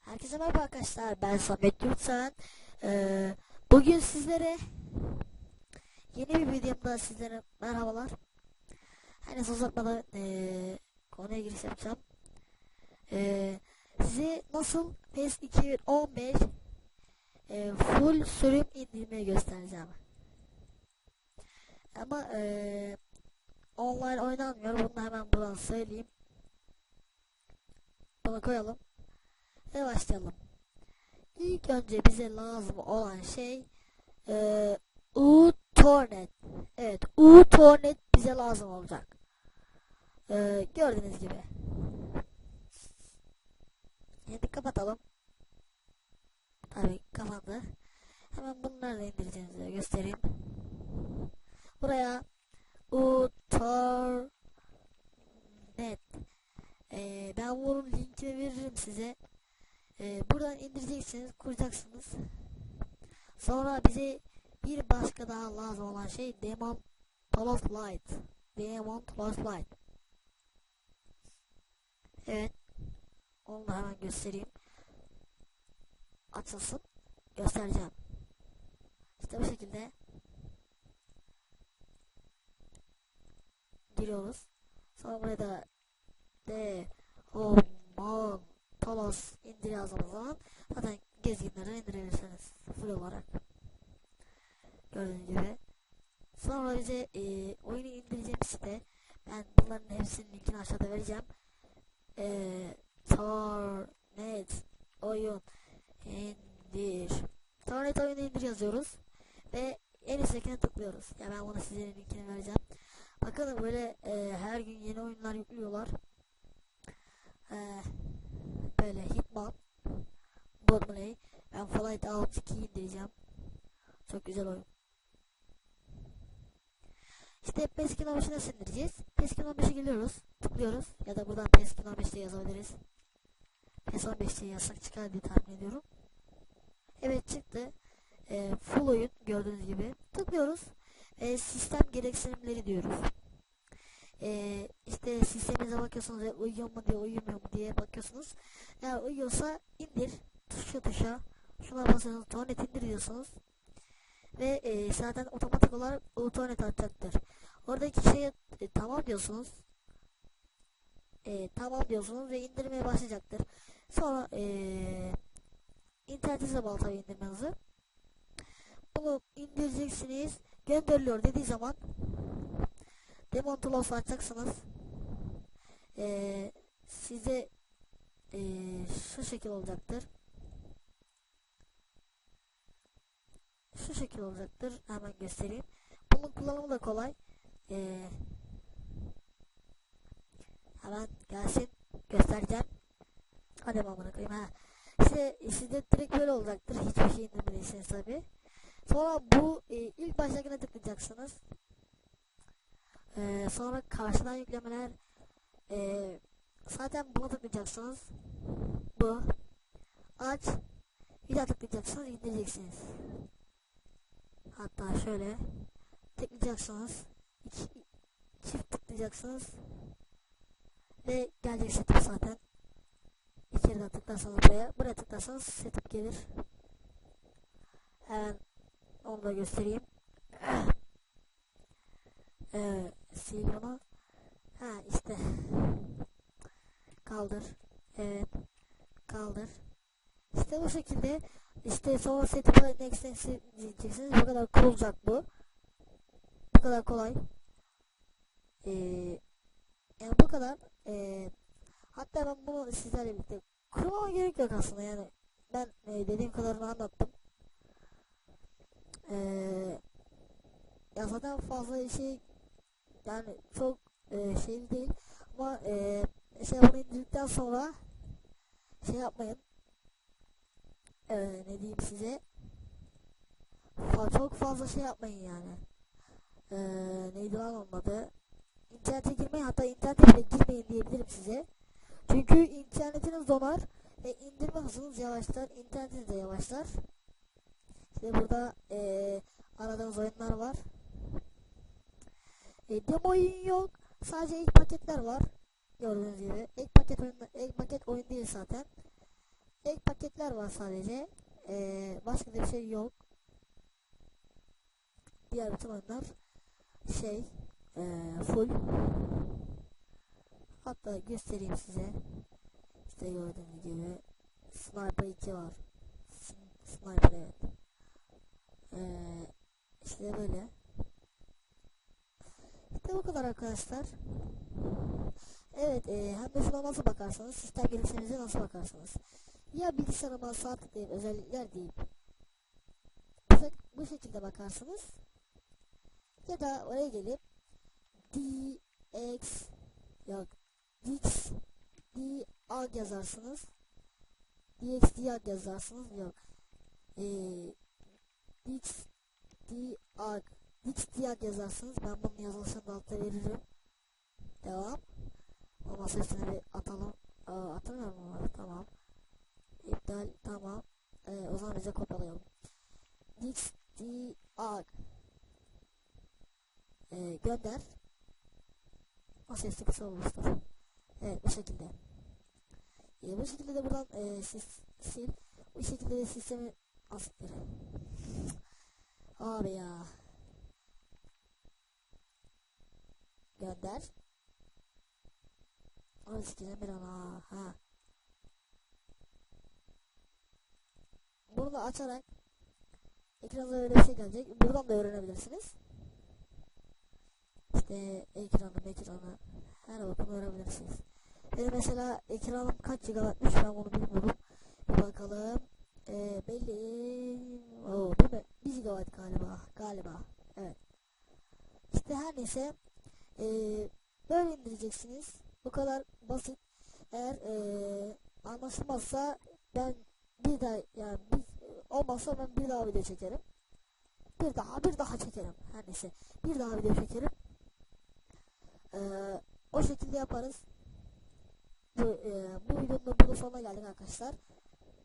Herkese merhaba arkadaşlar ben Samet Yurtseven. Ee, Bugün sizlere Yeni bir videomda sizlere merhabalar. Her neyse uzatmadan ee, konuya giriş yapacağım. Ee, Size nasıl PES 2015 ee, full sürüm indirmeyi göstereceğim Ama ee, online oynanmıyor bunu hemen buradan söyleyeyim Bunu koyalım ve başlayalım. İlk önce bize lazım olan şey eee uTornet. Evet, uTornet bize lazım olacak. Eee gördüğünüz gibi. Şimdi kapatalım. Tabii kapandı. Hemen bunlarla indireceğinizi göstereyim. Buraya uTornet. Eee ben bunun linkini veririm size. Ee, buradan indireceksiniz, kuracaksınız. Sonra bize bir başka daha lazım olan şey Demon Plus Light. Demon Plus Light. Evet. Onu da hemen göstereyim. Açılsın. Göstereceğim. İşte bu şekilde giriyoruz. Sonra buraya da D Demon Palos indir yazdığınız zaman zaten gezginleri indirebilirsiniz full olarak. Gördüğünüz gibi. Sonra bize e, oyunu indireceğim site ben bunların hepsinin linkini aşağıda vereceğim. E, Tornet oyun indir. Tornet oyunu indir yazıyoruz ve en üsttekine tıklıyoruz. Ya ben bunu sizlerin linkini vereceğim. Bakın böyle e, her gün yeni oyunlar yüklüyorlar. Eee böyle Hitman Bodmley ben Fallout Out 2'yi indireceğim. Çok güzel oyun. İşte Peskin 15'i nasıl indireceğiz? Peskin 15'e geliyoruz. Tıklıyoruz ya da buradan Peskin 15'te yazabiliriz. PES 15'te yazsak çıkar diye tahmin ediyorum. Evet çıktı. E, full oyun gördüğünüz gibi. Tıklıyoruz e, sistem gereksinimleri diyoruz e, işte sisteminize bakıyorsunuz ve uyuyor mu diye uyumuyor mu diye bakıyorsunuz. Eğer uyuyorsa indir tuşa tuşa şuna basıyorsunuz torrent indir diyorsunuz. Ve e, zaten otomatik olarak o torrent atacaktır. Oradaki şeye e, tamam diyorsunuz. E, tamam diyorsunuz ve indirmeye başlayacaktır. Sonra e, internetinize bağlı tabii indirmenizi. Bunu indireceksiniz. Gönderiliyor dediği zaman Demon Tools açacaksınız. Ee, size ee, şu şekil olacaktır. Şu şekil olacaktır. Hemen göstereyim. Bunun kullanımı da kolay. Ee, hemen gelsin. Göstereceğim. Hadi amına koyayım ha. İşte sizde direkt böyle olacaktır. Hiçbir şey indirmediyseniz tabi. Sonra bu e, ilk baştakine tıklayacaksınız. Ee, sonra karşıdan yüklemeler ee, zaten buna tıklayacaksınız. Bu. Aç. Bir daha tıklayacaksınız indireceksiniz. Hatta şöyle tıklayacaksınız. İki, çift tıklayacaksınız. Ve gelecek setup zaten. Daha tıklarsanız buraya buraya tıklarsanız setup gelir. Hemen onu da göstereyim ee, sil bunu. Ha işte. Kaldır. Evet. Kaldır. İşte bu şekilde işte sonra setup'a next'e diyeceksiniz. Bu kadar kurulacak bu. Bu kadar kolay. Ee, yani bu kadar. Ee, hatta ben bunu sizlerle birlikte kurmama gerek yok aslında yani. Ben e, dediğim kadarını anlattım. Ee, ya zaten fazla şey yani çok e, şey değil. Ama e, mesela bunu indirdikten sonra şey yapmayın. E, ne diyeyim size? Fa çok fazla şey yapmayın yani. E, neydi lan onun adı? İnternete girmeyin hatta internete bile girmeyin diyebilirim size. Çünkü internetiniz donar ve indirme hızınız yavaşlar internetiniz de yavaşlar işte burada e, aradığınız oyunlar var. E, demo oyun yok. Sadece ilk paketler var. Gördüğünüz gibi. İlk paket oyun, ilk paket oyun değil zaten. İlk paketler var sadece. E, başka bir şey yok. Diğer bütün oyunlar şey e, full. Hatta göstereyim size. İşte gördüğünüz gibi Sniper 2 var. Sniper evet. Ee, işte böyle. İşte bu kadar arkadaşlar. Evet e, hem de şuna nasıl bakarsanız sistem geliştirinize nasıl bakarsanız. Ya bilgisayarıma sağ tıklayıp özellikler deyip bu, şek- bu şekilde bakarsınız. Ya da oraya gelip DX yok Dix D Ag yazarsınız. DX D Ag yazarsınız yok. Ee, Dix D Ag Dix D Ag yazarsınız. Ben bunun yazılışını da altta veririm. Devam. Olmazsa üstüne bir atalım. Aa, atamıyor mu? Tamam. İptal. Tamam. Ee, o zaman bize kopyalayalım. Dix D Ag ee, gönder. Masaüstü kısa olmuştur. Evet bu şekilde. Ee, bu şekilde de buradan e, sil. Bu şekilde de sistemi asitleri. Abi ya. Gönder. Abi sikeceğim bir an ha. Bunu da açarak ekranda öyle bir şey gelecek. Buradan da öğrenebilirsiniz. İşte ekranı, ekranı her bakımı öğrenebilirsiniz. Benim mesela ekranım kaç GB'mış ben bunu bilmiyorum. Bir bakalım. Ee, belli. Oo? 1 GB galiba. Galiba. Evet. İşte her neyse. Ee, böyle indireceksiniz. Bu kadar basit. Eğer ee, anlaşılmazsa ben bir daha yani bir, olmazsa ben bir daha video çekerim. Bir daha bir daha çekerim. Her neyse. Bir daha video çekerim. Ee, o şekilde yaparız. Bu, e, bu videonun da burada sonuna geldik arkadaşlar.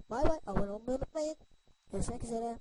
Bay bay. Abone olmayı unutmayın. Görüşmek üzere.